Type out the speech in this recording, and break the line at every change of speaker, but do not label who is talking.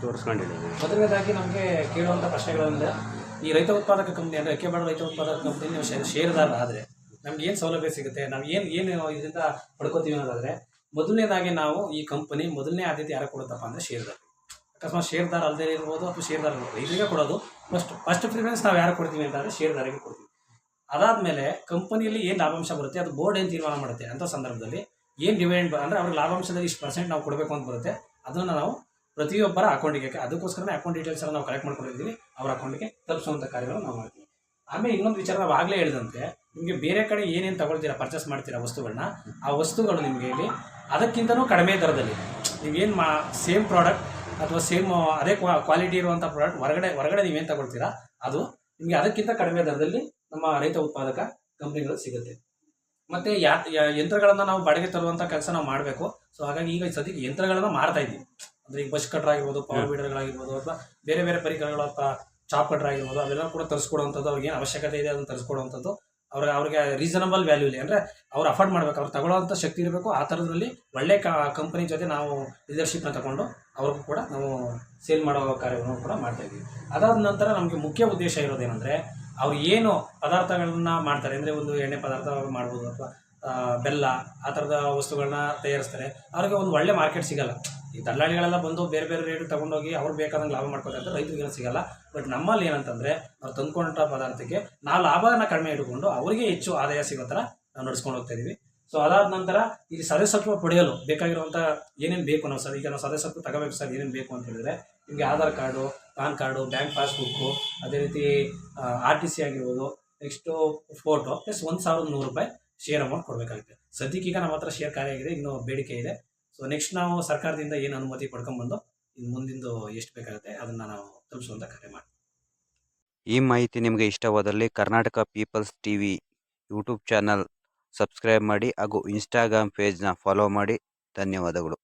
ತೋರಿಸ್ಕೊಂಡಿದ್ದೀವಿ.
ಮೊದಲನೇದಾಗಿ ನಮಗೆ ಕೇಳುವಂಥ ಪ್ರಶ್ನೆಗಳಂದ್ರೆ, ಈ ರೈತ ಉತ್ಪಾದಕ ಕಂಪ್ನಿ ಅಂದರೆ ಅಕ್ಕಿಬಾಡ ರೈತ ಉತ್ಪಾದಕ ಕಂಪ್ನಿ ನೀವು ಶೇ- ಷೇರುದಾರ ಆದರೆ, ನಮ್ಗೆ ಏನು ಸೌಲಭ್ಯ ಸಿಗುತ್ತೆ ನಾವು ಏನು ಏನು ಇದರಿಂದ ಪಡ್ಕೋತೀವಿ ಅನ್ನೋದಾದರೆ, ಮೊದಲನೇದಾಗಿ ನಾವು ಈ ಕಂಪನಿ ಮೊದಲನೇ ಆದ್ಯತೆ ಯಾರು ಕೊಡುತ್ತಪ್ಪ ಅಂದರೆ ಷೇರುದಾರ. ಅಕಸ್ಮಾತ್ ಷೇರ್ದಾರ ಅಲ್ಲದೆ ಇರ್ಬೋದು ಅಥವಾ ಷೇರ್ದಾರ ರೈತರಿಗೆ ಕೊಡೋದು ಫಸ್ಟ್ ಫಸ್ಟ್ ಪ್ರಿಫರೆನ್ಸ್ ನಾವು ಯಾರು ಕೊಡ್ತೀವಿ ಅಂತಂದರೆ ಷೇರುದಾರಿಗೆ ಕೊಡ್ತೀವಿ. ಅದಾದಮೇಲೆ ಕಂಪನಿಯಲ್ಲಿ ಏನು ಲಾಭಾಂಶ ಬರುತ್ತೆ, ಅದು ಬೋರ್ಡ್ ಏನು ತೀರ್ಮಾನ ಮಾಡುತ್ತೆ ಅಂಥ ಸಂದರ್ಭದಲ್ಲಿ ಏನು ಡಿವೈಡ್ ಅಂದರೆ ಅವ್ರಿಗೆ ಲಾಭಾಂಶದಲ್ಲಿ ಇಷ್ಟು ಪರ್ಸೆಂಟ್ ನಾವು ಕೊಡಬೇಕು ಅಂತ ಬರುತ್ತೆ, ಅದನ್ನು ನಾವು ಪ್ರತಿಯೊಬ್ಬರ ಅಕೌಂಟಿಗೆ ಅದಕ್ಕೋಸ್ಕರನೇ ಅಕೌಂಟ್ ಡೀಟೇಲ್ಸ್ ಎಲ್ಲ ನಾವು ಕಲೆಕ್ಟ್ ಮಾಡ್ಕೊಂಡಿದ್ದೀವಿ ಅವ್ರ ಅಕೌಂಟಿಗೆ ತಲುಪಿಸುವಂಥ ಕಾರ್ಯಗಳನ್ನು ನಾವು ಮಾಡ್ತೀವಿ. ಆಮೇಲೆ ಇನ್ನೊಂದು ವಿಚಾರ ನಾವು ಆಗಲೇ ಹೇಳಿದಂತೆ, ನಿಮಗೆ ಬೇರೆ ಕಡೆ ಏನೇನು ತಗೊಳ್ತೀರಾ ಪರ್ಚೇಸ್ ಮಾಡ್ತೀರಾ ವಸ್ತುಗಳನ್ನ ಆ ವಸ್ತುಗಳು ನಿಮಗೆ ಇಲ್ಲಿ ಅದಕ್ಕಿಂತನೂ ಕಡಿಮೆ ದರದಲ್ಲಿ ನೀವೇನು ಮಾ ಸೇಮ್ ಪ್ರಾಡಕ್ಟ್ ಅಥವಾ ಸೇಮ್ ಅದೇ ಕ್ವಾಲಿಟಿ ಇರುವಂಥ ಪ್ರಾಡಕ್ಟ್ ಹೊರಗಡೆ ಹೊರಗಡೆ ನೀವೇನು ತಗೊಳ್ತೀರಾ, ಅದು ನಿಮಗೆ ಅದಕ್ಕಿಂತ ಕಡಿಮೆ ದರದಲ್ಲಿ ನಮ್ಮ ರೈತ ಉತ್ಪಾದಕ ಕಂಪ್ನಿಗಳು ಸಿಗುತ್ತೆ. ಮತ್ತು ಯಾ ಯಂತ್ರಗಳನ್ನು ನಾವು ಬಾಡಿಗೆ ತರುವಂಥ ಕೆಲಸ ನಾವು ಮಾಡಬೇಕು. ಸೊ ಹಾಗಾಗಿ ಈಗ ಸದ್ಯಕ್ಕೆ ಯಂತ್ರಗಳನ್ನು ಮಾರ್ತಾ ಇದ್ದೀವಿ. ಅಂದರೆ ಈಗ ಬಸ್ ಕಟ್ರ್ ಆಗಿರ್ಬೋದು ಪವರ್ ಮೀಟರ್ಗಳಾಗಿರ್ಬೋದು ಅಥವಾ ಬೇರೆ ಬೇರೆ ಪರಿಕರಗಳು ಅಥವಾ ಚಾಪ್ ಕಟ್ರ್ ಆಗಿರ್ಬೋದು ಅವೆಲ್ಲ ಕೂಡ ತರಿಸ್ಕೊಡುವಂಥದ್ದು ಅವ್ರಿಗೆ ಏನು ಅವಶ್ಯಕತೆ ಇದೆ ಅದನ್ನು ತರಿಸ್ಕೊಡುವಂಥದ್ದು ಅವ್ರಿಗೆ ಅವ್ರಿಗೆ ರೀಸನಬಲ್ ವ್ಯಾಲ್ಯೂ ಇದೆ ಅಂದರೆ ಅವ್ರು ಅಫೋರ್ಡ್ ಮಾಡಬೇಕು ಅವ್ರು ತಗೊಳ್ಳೋವಂಥ ಶಕ್ತಿ ಇರಬೇಕು ಆ ಥರದ್ರಲ್ಲಿ ಒಳ್ಳೆ ಕಂಪನಿ ಜೊತೆ ನಾವು ಲೀಡರ್ಶಿಪ್ನ ತಗೊಂಡು ಅವ್ರಿಗೂ ಕೂಡ ನಾವು ಸೇಲ್ ಮಾಡೋ ಕಾರ್ಯವನ್ನು ಕೂಡ ಮಾಡ್ತಾ ಇದ್ದೀವಿ. ಅದಾದ ನಂತರ ನಮಗೆ ಮುಖ್ಯ ಉದ್ದೇಶ ಇರೋದೇನೆಂದರೆ ಅವ್ರು ಏನು ಪದಾರ್ಥಗಳನ್ನ ಮಾಡ್ತಾರೆ ಅಂದರೆ ಒಂದು ಎಣ್ಣೆ ಪದಾರ್ಥ ಮಾಡ್ಬೋದು ಅಥವಾ ಬೆಲ್ಲ ಆ ಥರದ ವಸ್ತುಗಳನ್ನ ತಯಾರಿಸ್ತಾರೆ ಅವ್ರಿಗೆ ಒಂದು ಒಳ್ಳೆ ಮಾರ್ಕೆಟ್ ಸಿಗಲ್ಲ. ಈ ದಲ್ಲಾಳಿಗಳೆಲ್ಲ ಬಂದು ಬೇರೆ ಬೇರೆ ರೇಟ್ ತಗೊಂಡೋಗಿ ಅವ್ರು ಬೇಕಾದಂಗೆ ಲಾಭ ಮಾಡ್ಕೊತಾರೆ ರೈತರಿಗೆ ಸಿಗಲ್ಲ. ಬಟ್ ನಮ್ಮಲ್ಲಿ ಏನಂತಂದರೆ, ಅವ್ರು ತಂದ್ಕೊಂಡ ಪದಾರ್ಥಕ್ಕೆ ನಾವು ಲಾಭನ ಕಡಿಮೆ ಇಟ್ಕೊಂಡು ಅವರಿಗೆ ಹೆಚ್ಚು ಆದಾಯ ಸಿಗೋ ಥರ ನಾವು ನಡ್ಸ್ಕೊಂಡು ಹೋಗ್ತಾ ಇದೀವಿ. ಸೊ ಅದಾದ ನಂತರ ಇಲ್ಲಿ ಸದಸ್ಯತ್ವ ಪಡೆಯಲು ಬೇಕಾಗಿರುವಂಥ ಏನೇನು ಬೇಕು ನಾವು ಸರ್? ಈಗ ನಾವು ಸದಸ್ಯತ್ವ ತಗೋಬೇಕು ಸರ್, ಏನೇನು ಬೇಕು ಅಂತ ಹೇಳಿದ್ರೆ ನಿಮಗೆ Aadhaar card, PAN card, bank passbook ಅದೇ ರೀತಿ ಆರ್ ಟಿ ಸಿ ಆಗಿರ್ಬೋದು ನೆಕ್ಸ್ಟು ಫೋಟೋ ಪ್ಲಸ್ ಒಂದು ಸಾವಿರದ ನೂರು ರೂಪಾಯಿ ಶೇರ್ ಅಮೌಂಟ್ ಕೊಡಬೇಕಾಗುತ್ತೆ. ಸದ್ಯಕ್ಕೀಗ ನಮ್ಮ ಹತ್ರ ಶೇರ್ ಕಾರ್ಯ ಆಗಿದೆ, ಇನ್ನೂ ಬೇಡಿಕೆ ಇದೆ. ಸೊ ನೆಕ್ಸ್ಟ್ ನಾವು ಸರ್ಕಾರದಿಂದ ಏನು ಅನುಮತಿ ಪಡ್ಕೊಂಡ್ಬಂದು ಇನ್ನು ಮುಂದಿಂದು ಎಷ್ಟು ಬೇಕಾಗುತ್ತೆ ಅದನ್ನು ನಾವು ತಲುಪಿಸುವಂಥ ಕಾರ್ಯ ಮಾಡ್ತೀವಿ
ಈ ಮಾಹಿತಿ ನಿಮಗೆ ಇಷ್ಟವಾದಲ್ಲಿ Karnataka people's TV YouTube channel subscribe ಮಾಡಿ ಹಾಗೂ ಇನ್ಸ್ಟಾಗ್ರಾಮ್ ಪೇಜ್ನ ಫಾಲೋ ಮಾಡಿ. ಧನ್ಯವಾದಗಳು.